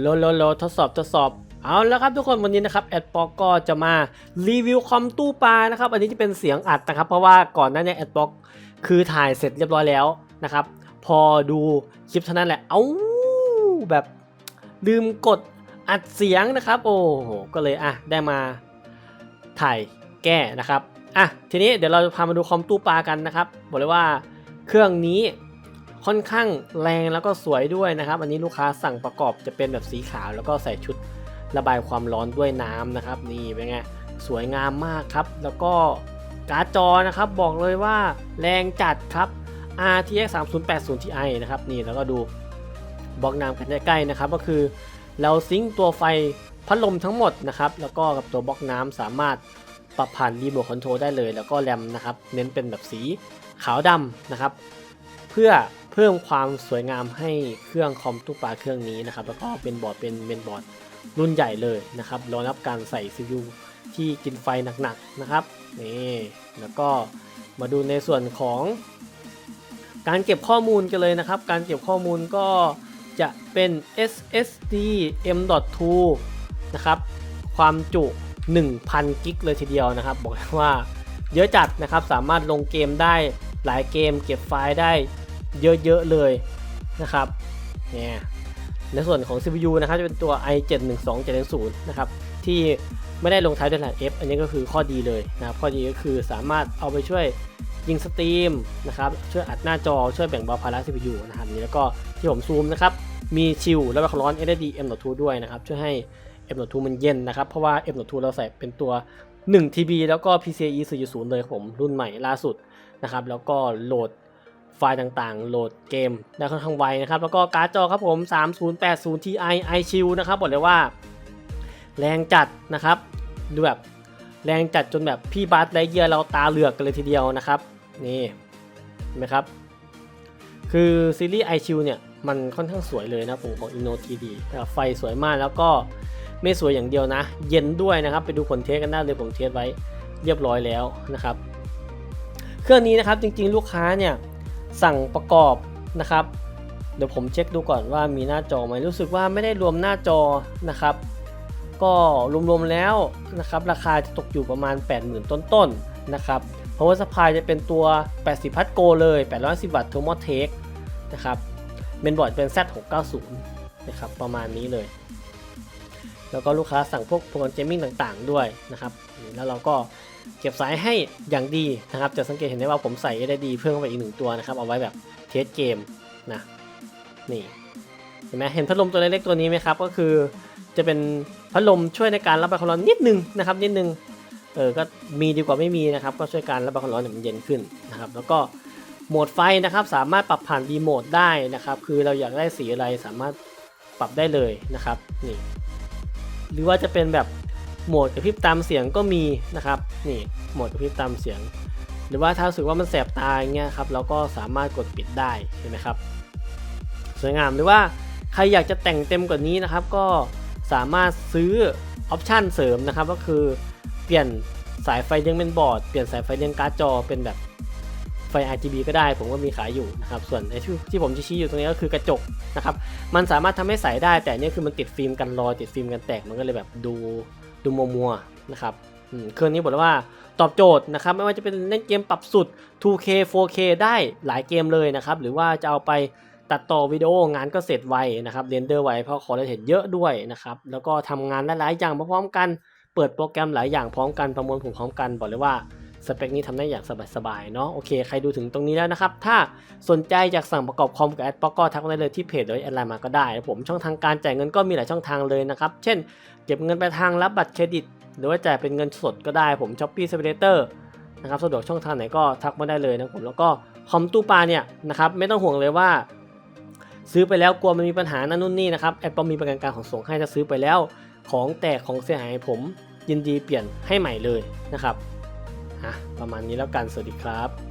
โลโลโลทดสอบทดสอบเอาแล้วครับทุกคนวันนี้นะครับแอดปอกก็จะมารีวิวคอมตู้ปลานะครับอันนี้จะเป็นเสียงอัดนะครับ เพราะว่าก่อนหน้านี้แอดปอกคือถ่ายเสร็จเรียบร้อยแล้วนะครับ พอดูคลิปเท่านั้นแหละ เอาแบบลืมกดอัดเสียงนะครับ โอ้โหก็เลยอะได้มาถ่ายแก้นะครับอะทีนี้เดี๋ยวเราจะพามาดูคอมตู้ปลากันนะครับบอกเลยว่าเครื่องนี้ ค่อนข้างแรงแล้วก็สวยด้วยนะครับ อันนี้ลูกค้าสั่งประกอบจะเป็นแบบสีขาวแล้วก็ใส่ชุดระบายความร้อนด้วยน้ำนะครับ นี่เป็นไงสวยงามมากครับ แล้วก็การ์ดจอนะครับบอกเลยว่าแรงจัดครับ RTX 3080 Ti นะครับนี่แล้วก็ดูบล็อกน้ำกันใกล้ๆนะครับ ก็คือเราซิงค์ตัวไฟพัดลมทั้งหมดนะครับ แล้วก็กับตัวบล็อกน้ำสามารถปรับผ่านรีโมทคอนโทรลได้เลย แล้วก็แรมนะครับ เน้นเป็นแบบสีขาวดำนะครับ เพื่อเพิ่มความสวยงามให้เครื่องคอมตู้ปลาเครื่องนี้นะครับ แล้วก็เป็นบอร์ดเป็นเมนบอร์ดรุ่นใหญ่เลยนะครับรองรับการใส่ CPU ที่กินไฟหนักๆนะครับนี่แล้วก็มาดูในส่วนของ การเก็บข้อมูลกันเลยนะครับ การเก็บข้อมูลก็จะเป็น SSD M.2 นะครับ ความจุ 1,000 กิกเลยทีเดียวนะครับ บอกว่าเยอะจัดนะครับ สามารถลงเกมได้หลายเกม เก็บไฟล์ได้ เยอะๆเลยนะครับเนี่ยในส่วนของ CPU นะครับจะเป็นตัว i712 710นะครับที่ไม่ได้ลงท้ายด้วยรหัส F อันนี้ก็คือข้อดีเลยนะครับข้อดีก็คือสามารถเอาไปช่วยยิงสตรีมนะครับช่วยอัดหน้าจอช่วยแบ่งเบาภาระ CPU นะครับนี่แล้วก็ที่ผมซูมนะครับมีชิลและความร้อน SSD M.2 ด้วยนะครับช่วยให้ M.2 มันเย็นนะครับ เพราะว่า M.2 เราใส่เป็นตัว 1 TB แล้วก็ PCIe 4.0 เลยครับผมรุ่นใหม่ล่าสุดนะครับแล้วก็โหลด ไฟล์ต่างๆ โหลดเกมได้ค่อนข้างไวนะครับ แล้วก็การ์ดจอครับผม 3080 Ti iShield นะครับบอกเลยว่า แรงจัดนะครับ ดูแบบแรงจัดจนแบบพี่บัสไลเยียเราตาเหลือกกันเลยทีเดียวนะครับ นี่เห็นไหมครับ คือซีรีส์ iShield เนี่ย มันค่อนข้างสวยเลยนะผมของ Inno 3D นะครับไฟสวยมากแล้วก็ไม่สวยอย่างเดียวนะ เย็นด้วยนะครับ ไปดูผลเทสกันได้เลยผมเทสไว้เรียบร้อยแล้วนะครับ เครื่องนี้นะครับจริงๆลูกค้าเนี่ย สั่งประกอบนะครับ เดี๋ยวผมเช็คดูก่อนว่ามีหน้าจอไหมรู้สึกว่าไม่ได้รวมหน้าจอนะครับ ก็รวมๆแล้วนะครับราคาจะตกอยู่ประมาณ 80,000 ต้นๆนะครับ power supply จะเป็นตัว 80 พัทโกเลย810วัตต์ thermotech นะครับเมนบอร์ดเป็น Z690 นะครับประมาณนี้เลย แล้วก็ลูกค้าสั่งพวกโปรแกรมเกมมิ่งต่างๆ ด้วยนะครับ แล้วเราก็เก็บสายให้อย่างดีนะครับ จะสังเกตเห็นได้ว่าผมใส่ SSD เพิ่มเข้าไปอีกหนึ่งตัวนะครับ เอาไว้แบบเทสเกมนะ นี่ เห็นไหมเห็นพัดลมตัวเล็กๆตัวนี้ไหมครับ ก็คือจะเป็นพัดลมช่วยในการระบายความร้อนนิดนึงนะครับ นิดนึง เออ ก็มีดีกว่าไม่มีนะครับ ก็ช่วยการระบายความร้อนให้มันเย็นขึ้นนะครับ แล้วก็โหมดไฟนะครับสามารถปรับผ่านรีโมทได้นะครับ คือเราอยากได้สีอะไรสามารถปรับได้เลยนะครับ นี่ หรือว่าจะเป็นแบบโหมดกระพริบตามเสียงก็มีนะครับนี่โหมดกระพริบตามเสียง หรือว่าถ้ารู้สึกว่ามันแสบตาอย่างเงี้ยครับเราก็สามารถกดปิดได้เห็นไหมครับสวยงามหรือว่าใครอยากจะแต่งเต็มกว่านี้นะครับ ก็สามารถซื้อออปชันเสริมนะครับ ก็คือเปลี่ยนสายไฟเลี้ยงเป็นบอร์ด เปลี่ยนสายไฟเลี้ยงการ์ดจอเป็นแบบ ฟ RGB ก็ได้ผมก็มีขายอยู่นะครับส่วนไอ้ที่ที่ผมชี้อยู่ตรงนี้ก็คือกระจกนะครับมันสามารถทำให้ใสได้แต่อันนี่คือมันติดฟิล์มกันรอยติดฟิล์มกันแตกมันก็เลยแบบดูดูมัวมัวๆนะครับอืมเครื่องนี้บอกเลยว่าตอบโจทย์นะครับไม่ว่าจะเป็นเล่นเกมปรับสุด 2K 4K ได้หลายเกมเลยนะครับหรือว่าจะเอาไปตัดต่อวิดีโองานก็เสร็จไวนะครับเรนเดอร์ไวเพราะคอร์เรเทเยอะด้วยนะครับแล้วก็ทำงานหลายๆอย่างพร้อมกัน เปิดโปรแกรมหลายอย่างพร้อมกันประมวลผลพร้อมกันบอกเลยว่า สเปคนี้ทำได้อย่างสบายๆเนาะโอเคใครดูถึงตรงนี้แล้วนะครับ ถ้าสนใจอยากสั่งประกอบคอมกับแอดป๊อกก็ทักมาได้เลยที่เพจหรือแอดไลน์มาก็ได้นะผมช่องทางการจ่ายเงินก็มีหลายช่องทางเลยนะครับ เช่น เก็บเงินไปทางรับบัตรเครดิต หรือว่าจ่ายเป็นเงินสดก็ได้ผมช้อปปี้สเปเตอร์นะครับสะดวกช่องทางไหนก็ทักมาได้เลยนะผมแล้วก็คอมตู้ปลาเนี่ยนะครับไม่ต้องห่วงเลยว่า ซื้อไปแล้วกลัวมันมีปัญหานั่นนู่นนี่นะครับแอดปอมมีประกันการขนส่งให้ถ้าซื้อไปแล้ว ของแตกของเสียหายผมยินดีเปลี่ยนให้ใหม่เลยนะครับะประมาณนี้แล้วกันสวัสดีครับ